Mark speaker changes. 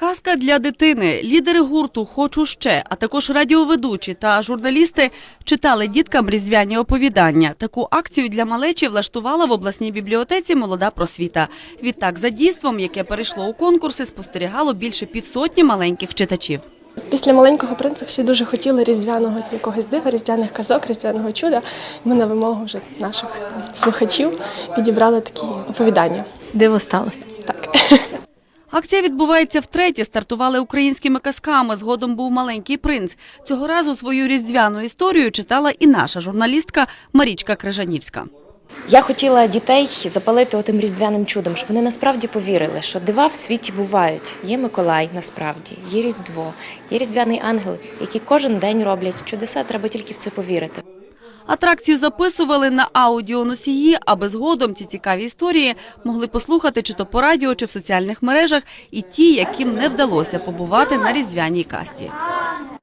Speaker 1: Казка для дитини. Лідери гурту Хочу ще, а також радіоведучі та журналісти читали діткам різдвяні оповідання. Таку акцію для малечі влаштувала в обласній бібліотеці Молода просвіта. Відтак, за дійством, яке перейшло у конкурси, спостерігало більше півсотні маленьких читачів.
Speaker 2: Після маленького принца всі дуже хотіли різдвяного якогось дива, різдвяних казок, різдвяного чуда. Ми на вимогу вже наших там, слухачів підібрали такі оповідання.
Speaker 3: Диво сталося.
Speaker 2: Так.
Speaker 1: Акція відбувається втретє. Стартували українськими казками. Згодом був маленький принц. Цього разу свою різдвяну історію читала і наша журналістка Марічка Крижанівська.
Speaker 4: Я хотіла дітей запалити отим різдвяним чудом, щоб вони насправді повірили, що дива в світі бувають. Є Миколай насправді, є Різдво, є Різдвяний ангел, які кожен день роблять чудеса. Треба тільки в це повірити.
Speaker 1: Атракцію записували на аудіоносії, аби згодом ці цікаві історії могли послухати чи то по радіо, чи в соціальних мережах, і ті, яким не вдалося побувати на різдвяній касті.